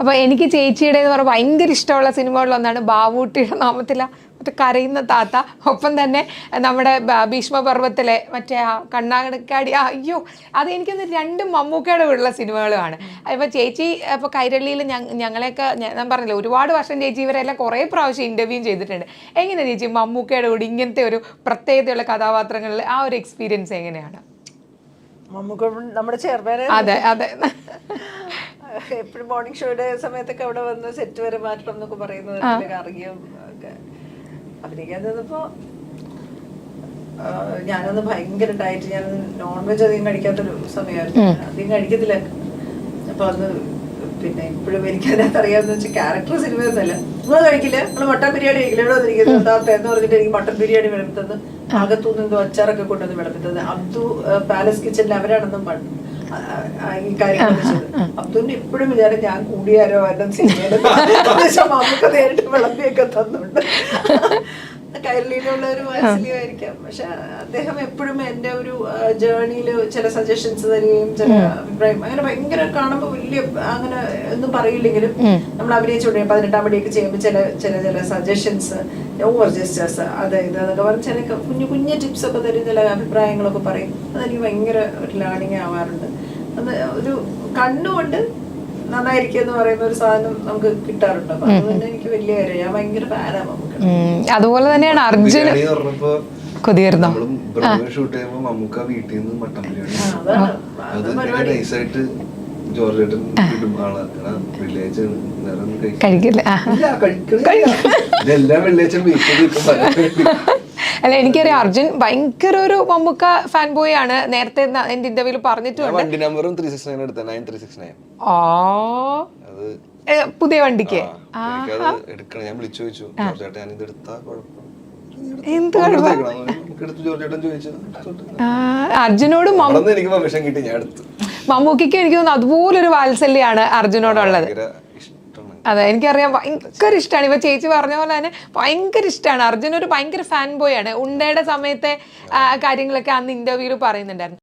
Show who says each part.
Speaker 1: അപ്പൊ എനിക്ക് ചേച്ചിയുടെ എന്ന് പറഞ്ഞാൽ ഭയങ്കര ഇഷ്ടമുള്ള സിനിമകളിൽ ഒന്നാണ് ബാവൂട്ടിയുടെ നാമത്തില മറ്റേ കരയുന്ന താത്ത. ഒപ്പം തന്നെ നമ്മുടെ ബ- ഭീഷ്മ പർവത്തിലെ മറ്റേ ആ കണ്ണാകണക്കാടി അയ്യോ അത് എനിക്കൊന്ന് രണ്ടും മമ്മൂക്കയുടെ ഉള്ള സിനിമകളുമാണ്. ഇപ്പോൾ ചേച്ചി ഇപ്പോൾ കൈരളിയിൽ ഞങ്ങളെയൊക്കെ ഞാൻ പറഞ്ഞില്ല ഒരുപാട് വർഷം ചേച്ചി ഇവരെല്ലാം കുറേ പ്രാവശ്യം ഇന്റർവ്യൂ ചെയ്തിട്ടുണ്ട്. എങ്ങനെയാണ് ചേച്ചി മമ്മൂക്കയുടെ കൂടി ഇങ്ങനത്തെ ഒരു പ്രത്യേകതയുള്ള കഥാപാത്രങ്ങളിൽ ആ ഒരു എക്സ്പീരിയൻസ് എങ്ങനെയാണ്?
Speaker 2: നമുക്ക് നമ്മുടെ ചെയർമാനെ
Speaker 1: അതെ അതെ.
Speaker 2: എപ്പോഴും മോർണിംഗ് ഷോയുടെ സമയത്തൊക്കെ അവിടെ വന്ന് സെറ്റ് വരെ മാറ്റണം എന്നൊക്കെ പറയുന്നത് അറിയും. ഒക്കെ. അഭിനയിക്കാൻ നിന്നപ്പോ ഞാനന്ന് ഭയങ്കര ഡയറ്റ് ഞാൻ നോൺ വെജ് അധികം കഴിക്കാത്തൊരു സമയമായിരുന്നു. അധികം കഴിക്കത്തില്ല. അപ്പൊ അന്ന് പിന്നെ ഇപ്പോഴും എനിക്ക് അതിനകത്ത് അറിയാമെന്ന് വെച്ചാൽ ക്യാരക്ടർ സിനിമയൊന്നുമല്ല നിങ്ങൾ കഴിക്കില്ല? നിങ്ങൾ മട്ടൻ ബിരിയാണി കഴിക്കില്ല? ഇവിടെ വന്നിരിക്കുന്നത് എന്ന് പറഞ്ഞിട്ട് എനിക്ക് മട്ടൻ ബിരിയാണി വിളമ്പിത്തന്ന് അകത്തുനിന്ന് അച്ചാറൊക്കെ കൊണ്ടുവന്ന് വിളമ്പിത്തത് അബ്ദു പാലസ് കിച്ചണിൽ അവരാണെന്നും ഈ കാര്യങ്ങൾ ചെയ്തത് അബ്ദുവിന്റെ ഇപ്പോഴും വിചാരം ഞാൻ കൂടിയാരോ എന്നെ സിനിമയിൽ നമുക്ക് നേരിട്ട് വിളമ്പിയൊക്കെ തന്നുണ്ട്. കൈരളിയിലുള്ള ഒരു വാത്സല്യമായിരിക്കാം. പക്ഷെ അദ്ദേഹം എപ്പോഴും എന്റെ ഒരു ജേർണിയിൽ ചില സജഷൻസ് തരികയും ചില അഭിപ്രായം അങ്ങനെ ഭയങ്കര കാണുമ്പോൾ വലിയ അങ്ങനെ ഒന്നും പറയില്ലെങ്കിലും നമ്മൾ അഭിനയിച്ചുകൊണ്ട് പതിനെട്ടാം പടിയൊക്കെ ചെയ്യുമ്പോൾ ചില ചില ചില സജഷൻസ് ഓവർ ജസ്റ്റേഴ്സ് അത് ഇത് എന്നൊക്കെ പറഞ്ഞ് ചില കുഞ്ഞു കുഞ്ഞു ടിപ്സ് ഒക്കെ തരും ചില അഭിപ്രായങ്ങളൊക്കെ പറയും. അതെനിക്ക് ഭയങ്കര ഒരു ലേണിംഗ് ആവാറുണ്ട്. അത് ഒരു കണ്ണുകൊണ്ട് നന്നായിരിക്കും എന്ന് പറയുന്ന ഒരു സാധനം നമുക്ക് കിട്ടാറുണ്ട്. അപ്പൊ അതുകൊണ്ട് എനിക്ക് വലിയ കാര്യം ഞാൻ ഭയങ്കര ഫാനാണ് നമുക്ക്
Speaker 1: അതുപോലെ തന്നെയാണ് അർജുൻ കൊതിയായിരുന്നു?
Speaker 3: ഷൂട്ട് ചെയ്യുമ്പോൾ മമ്മൂക്ക വീട്ടിൽ നിന്ന് മട്ടൻ ബിരിയാണി
Speaker 2: ആ, അതാണ്.
Speaker 3: അത്
Speaker 2: അത്
Speaker 3: നൈസായിട്ട് ജോർജ് കഴിക്കില്ല.
Speaker 1: കഴിക്കില്ല.
Speaker 3: വെള്ളിയാഴ്ച
Speaker 1: അല്ല എനിക്കറിയാം അർജുൻ ഭയങ്കര ഒരു മമ്മൂക്ക ഫാൻ ബോയ് ആണ്. നേരത്തെ എന്റെ ഇന്റർവ്യൂവിൽ പറഞ്ഞിട്ടുണ്ട്
Speaker 3: വണ്ടി നമ്പറും ത്രീ സിക്സ് നയൻ എടുത്ത നയൻ ത്രീ സിക്സ് നയൻ
Speaker 1: ആ.
Speaker 3: അത്
Speaker 1: പുതിയ വണ്ടിക്ക്?
Speaker 3: ഞാൻ വിളിച്ചു ചോദിച്ചു ജോർജ് ഞാൻ ഇത് എടുത്താ കുഴപ്പം?
Speaker 1: എന്ത് അർജുനോട് മമ്മൂക്കിക്ക് എനിക്ക് തോന്നുന്നു അതുപോലൊരു വാത്സല്യാണ് അർജുനോടുള്ളത്. അതെ എനിക്കറിയാം. ഭയങ്കര ഇഷ്ടമാണ് ഇപ്പൊ ചേച്ചി പറഞ്ഞ പോലെ തന്നെ ഭയങ്കര ഇഷ്ടമാണ് അർജുൻ ഒരു ഭയങ്കര ഫാൻ ബോയ് ആണ്. ഉണ്ടയുടെ സമയത്തെ കാര്യങ്ങളൊക്കെ അന്ന് ഇന്റർവ്യൂവിൽ പറയുന്നുണ്ടായിരുന്നു.